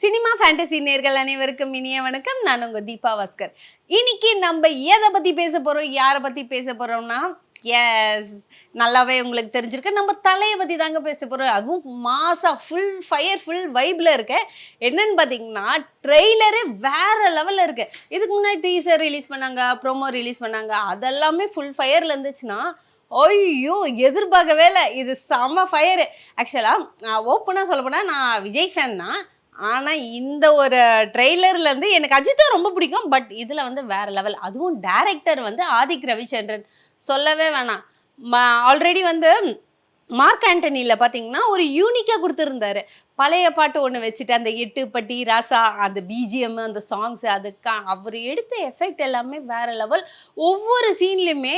Cinema fantasy நேர்கள் அனைவருக்கும் இனிய வணக்கம். நான் உங்கள் தீபா பாஸ்கர். இன்னைக்கு நம்ம எதை பற்றி பேச போகிறோம் யாரை பற்றி பேச போகிறோம்னா எஸ் நல்லாவே உங்களுக்கு தெரிஞ்சிருக்கு. நம்ம தலையை பற்றி தாங்க பேச போகிறோம் அதுவும் மாசா ஃபுல் ஃபயர் ஃபுல் வைப்பில் இருக்கேன் என்னன்னு பார்த்தீங்கன்னா ட்ரெய்லரே வேற லெவலில் இருக்கு. இதுக்கு முன்னாடி டீசர் ரிலீஸ் பண்ணாங்க ப்ரோமோ ரிலீஸ் பண்ணாங்க. அதெல்லாமே ஃபுல் ஃபயரில் இருந்துச்சுன்னா ஐயோ எதிர்பார்க்கவே இல்லை. இது செம்ம ஃபயரு ஆக்சுவலாக ஓப்பனாக சொல்ல போனால் நான் விஜய் ஃபேன் தான். ஆனால் இந்த ஒரு ட்ரெய்லர்லேருந்து எனக்கு அஜித்தும் ரொம்ப பிடிக்கும். பட் இதில் வந்து வேறு லெவல் அதுவும் டேரக்டர் வந்து ஆதிக் ரவிச்சந்திரன். சொல்லவே வேணாம். ஆல்ரெடி வந்து மார்க் ஆண்டனியில் பார்த்தீங்கன்னா ஒரு யூனிக்காக கொடுத்துருந்தாரு. பழைய பாட்டு ஒன்று வச்சுட்டு அந்த எட்டு பட்டி ராசா அந்த பிஜிஎம் அந்த சாங்ஸ் அதுக்கா அவர் எடுத்த எஃபெக்ட் எல்லாமே வேற லெவல் ஒவ்வொரு சீன்லையுமே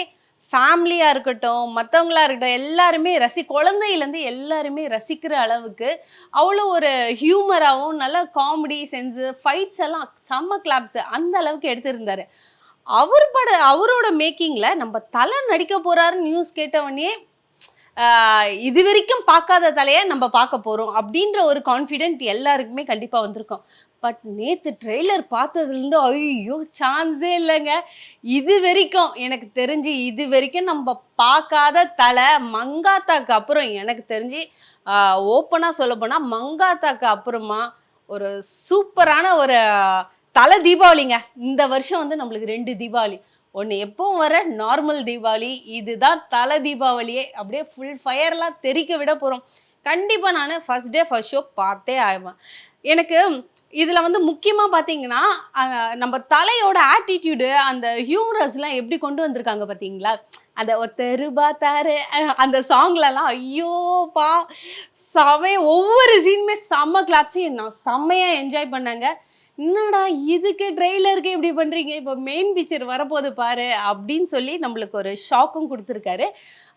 ஃபேமிலியாக இருக்கட்டும் மற்றவங்களா இருக்கட்டும் எல்லாருமே ரசி குழந்தையிலேருந்து எல்லாருமே ரசிக்கிற அளவுக்கு அவ்வளோ ஒரு ஹியூமராகவும் நல்ல காமெடி சென்ஸு ஃபைட்ஸ் எல்லாம் செம்ம கிளாப்ஸ் அந்த அளவுக்கு எடுத்திருந்தார். அவர் பட அவரோட மேக்கிங்கில் நம்ம தலை நடிக்க போகிறாருன்னு நியூஸ் கேட்டவொடனே இது வரைக்கும் பார்க்காத தலையை நம்ம பார்க்க போகிறோம் அப்படின்ற ஒரு கான்ஃபிடென்ட் எல்லாருக்குமே கண்டிப்பாக வந்திருக்கும். பட் நேற்று ட்ரெய்லர் பார்த்ததுலேருந்து ஐயோ சான்ஸே இல்லைங்க. இது வரைக்கும் எனக்கு தெரிஞ்சு இது வரைக்கும் நம்ம பார்க்காத தலை மங்காத்தாக்கு அப்புறம் எனக்கு தெரிஞ்சு ஓப்பனாக சொல்ல போனால் மங்காத்தாக்கு அப்புறமா ஒரு சூப்பரான ஒரு தலை தீபாவளிங்க. இந்த வருஷம் வந்து நம்மளுக்கு ரெண்டு தீபாவளி. ஒன்று எப்பவும் வர நார்மல் தீபாவளி இதுதான் தலை தீபாவளியே. அப்படியே ஃபுல் ஃபயர்லாம் தெறிக்க விட போகிறோம் கண்டிப்பாக நான் ஃபர்ஸ்ட் டே ஃபர்ஸ்ட் ஷோ பார்த்தே ஆயிடுவேன் எனக்கு இதில் வந்து முக்கியமாக பார்த்தீங்கன்னா நம்ம தலையோட ஆட்டிடியூடு அந்த ஹியூமரஸ்லாம் எப்படி கொண்டு வந்திருக்காங்க பார்த்தீங்களா அந்த ஒருத்தர் பார்த்தாரு. அந்த சாங்லலாம் ஐயோப்பா செமைய ஒவ்வொரு சீனுமே செம்ம கிளாப்ஸையும் நான் செம்மையாக என்ஜாய் பண்ணாங்க. என்னடா இதுக்கு ட்ரெய்லருக்கு இப்படி பண்ணுறீங்க இப்போ மெயின் பிக்சர் வரப்போகுது பாரு அப்படின்னு சொல்லி நம்மளுக்கு ஒரு ஷாக்கும் கொடுத்துருக்காரு.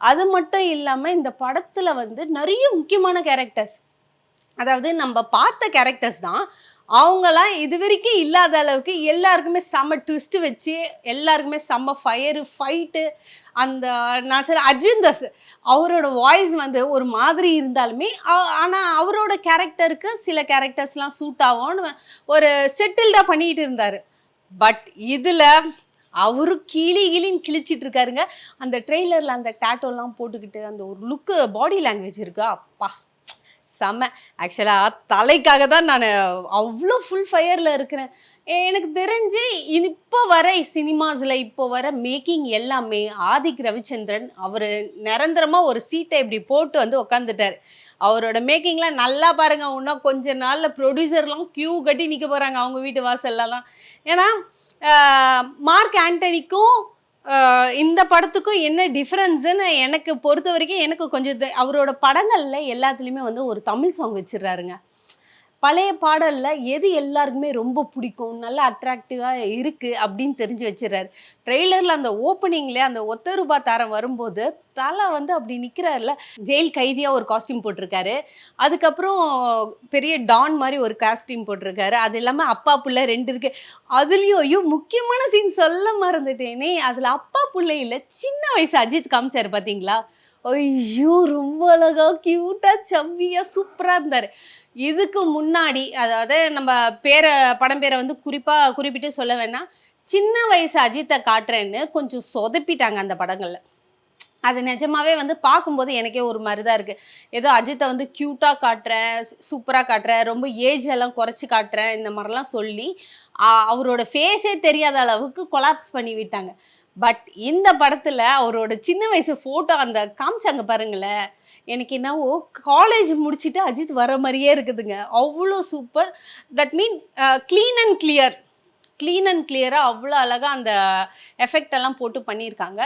அது மட்டும் இல்லாமல் இந்த படத்தில் வந்து நிறைய முக்கியமான கேரக்டர்ஸ் அதாவது நம்ம பார்த்த கேரக்டர்ஸ் தான் அவங்களாம் இது வரைக்கும் இல்லாத அளவுக்கு எல்லாருக்குமே செம்ம ட்விஸ்ட் வச்சு எல்லாருக்குமே செம்ம ஃபயரு ஃபைட்டு அந்த நான் சொல்ல அர்ஜுன் தாஸ் அவரோட வாய்ஸ் வந்து ஒரு மாதிரி இருந்தாலுமே ஆனால் அவரோட கேரக்டருக்கு சில கேரக்டர்ஸ்லாம் சூட் ஆகும்னு ஒரு செட்டில்டாக பண்ணிக்கிட்டு இருந்தார். பட் இதில் அவரும் கிளி கிளின்னு கிழிச்சிட்டு இருக்காருங்க. அந்த ட்ரெய்லரில் அந்த டேட்டோலாம் போட்டுக்கிட்டு அந்த ஒரு லுக்கு பாடி லாங்குவேஜ் இருக்கா. அப்பா. செம்ம. ஆக்சுவலாக தலைக்காக தான் நான் அவ்வளோ ஃபுல் ஃபயரில் இருக்கிறேன். எனக்கு தெரிஞ்சு இப்போ வர சினிமாஸில் இப்போ வர மேக்கிங் எல்லாமே ஆதிக் ரவிச்சந்திரன் அவர் நிரந்தரமாக ஒரு சீட்டை இப்படி போட்டு வந்து உக்காந்துட்டார். அவரோட மேக்கிங்லாம் நல்லா பாருங்க இன்னும் கொஞ்ச நாளில் ப்ரொடியூசர்லாம் க்யூ கட்டி நிற்க போகிறாங்க அவங்க வீட்டு வாசல்லலாம். ஏன்னா மார்க் ஆண்டனிக்கும் இந்த படத்துக்கும் என்ன டிஃப்ரென்ஸுன்னு எனக்கு பொறுத்த வரைக்கும் எனக்கு கொஞ்சம் அவரோட படங்களில் எல்லாத்துலேயுமே வந்து ஒரு தமிழ் சாங் வச்சிடுறாருங்க. பழைய பாடலில் எது எல்லாருக்குமே ரொம்ப பிடிக்கும் நல்லா அட்ராக்டிவாக இருக்குது அப்படின்னு தெரிஞ்சு வச்சிடுறாரு. ட்ரெய்லரில் அந்த ஓப்பனிங்லேயே அந்த ஒத்த ரூபா தாரம் வரும்போது தலை வந்து அப்படி நிற்கிறாருல ஜெயில் கைதியாக ஒரு காஸ்டியூம் போட்டிருக்காரு. அதுக்கப்புறம் பெரிய டான் மாதிரி ஒரு காஸ்டியூம் போட்டிருக்காரு. அது இல்லாமல் அப்பா பிள்ளை ரெண்டு இருக்கு. அதுலேயும் ஐயோ முக்கியமான சீன் சொல்ல மறந்துட்டேனே. அதில் அப்பா பிள்ளையில் சின்ன வயசு அஜித் காமிச்சார் பார்த்தீங்களா ஐயோ ரொம்ப அழகா க்யூட்டாக சவ்வியாக சூப்பராக இருந்தார். இதுக்கு முன்னாடி அதாவது நம்ம பேரை படம் பேரை வந்து குறிப்பாக குறிப்பிட்டு சொல்ல வேணாம். சின்ன வயசு அஜித்தை காட்டுறேன்னு கொஞ்சம் சொதப்பிட்டாங்க அந்த படங்களில். அது நிஜமாவே வந்து பார்க்கும்போது எனக்கே ஒரு மாதிரி தான் இருக்குது ஏதோ அஜித்தை வந்து க்யூட்டாக காட்டுறேன் சூப்பராக காட்டுறேன் ரொம்ப ஏஜ் எல்லாம் குறைச்சி காட்டுறேன் இந்த மாதிரிலாம் சொல்லி அவரோட ஃபேஸே தெரியாத அளவுக்கு கொலாப்ஸ் பண்ணி விட்டாங்க பட் இந்த படத்தில் அவரோட சின்ன வயசு ஃபோட்டோ அந்த காமிச்சாங்க பாருங்களேன். எனக்கு என்னவோ காலேஜ் முடிச்சுட்டு அஜித் வர மாதிரியே இருக்குதுங்க. அவ்வளோ super that mean clean and clear clean and கிளியராக அவ்வளோ அழகாக அந்த எஃபெக்ட் எல்லாம் போட்டு பண்ணியிருக்காங்க.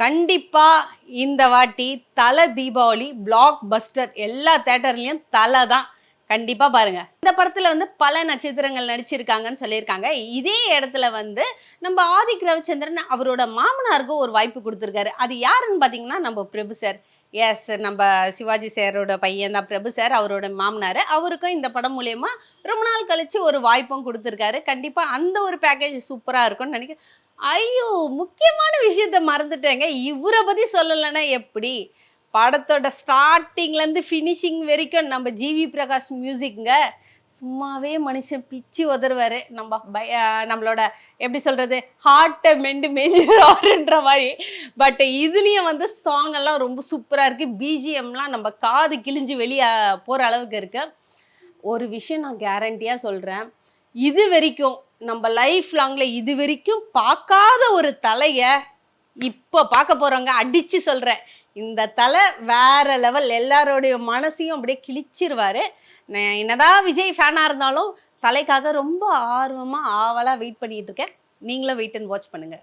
கண்டிப்பாக இந்த வாட்டி தலை தீபாவளி பிளாக் பஸ்டர் எல்லா தேட்டர்லேயும் தலை தான். கண்டிப்பாக பாருங்க. இந்த படத்தில் வந்து பல நட்சத்திரங்கள் நடிச்சிருக்காங்கன்னு சொல்லியிருக்காங்க. இதே இடத்துல வந்து நம்ம ஆதிக் ரவிச்சந்திரன் அவரோட மாமனாருக்கும் ஒரு வாய்ப்பு கொடுத்துருக்காரு. அது யாருன்னு பார்த்தீங்கன்னா நம்ம பிரபு சார் எஸ் நம்ம சிவாஜி சாரோட பையன் தான் பிரபு சார் அவரோட மாமனார். அவருக்கும் இந்த படம் மூலயமா ரொம்ப நாள் கழித்து ஒரு வாய்ப்பும் கொடுத்துருக்காரு. கண்டிப்பாக அந்த ஒரு பேக்கேஜ் சூப்பராக இருக்கும்னு நினைக்கிறேன். ஐயோ முக்கியமான விஷயத்த மறந்துட்டேங்க. இவரை பற்றி சொல்லலைன்னா எப்படி? படத்தோட ஸ்டார்டிங்லேருந்து ஃபினிஷிங் வரைக்கும் நம்ம ஜிவி பிரகாஷ் மியூசிக்ங்க சும்மாவே மனுஷன் பிச்சு உதருவார் நம்ம பய நம்மளோட எப்படி சொல்கிறது ஹார்ட்டை மெண்டு மேய்ஞ்சிருவாருன்ற மாதிரி. பட் இதுலேயும் வந்து சாங் எல்லாம் ரொம்ப சூப்பராக இருக்குது பிஜிஎம்லாம் நம்ம காது கிழிஞ்சு வெளியே போகிற அளவுக்கு இருக்கு. ஒரு விஷயம் நான் கேரண்டியாக சொல்கிறேன் இது வரைக்கும் நம்ம லைஃப் லாங்கில் இது வரைக்கும் பார்க்காத ஒரு தலையை இப்போ பார்க்க போகிறவங்க அடித்து சொல்கிறேன் இந்த தலை வேற லெவல் எல்லாரோடைய மனசையும் அப்படியே கிழிச்சிருவாரு. நான் என்னதான் விஜய் ஃபேனாக இருந்தாலும் தலைக்காக ரொம்ப ஆர்வமாக ஆவலாக வெயிட் பண்ணிகிட்டு இருக்கேன். நீங்களும் வெயிட் அண்ட் வாட்ச் பண்ணுங்கள்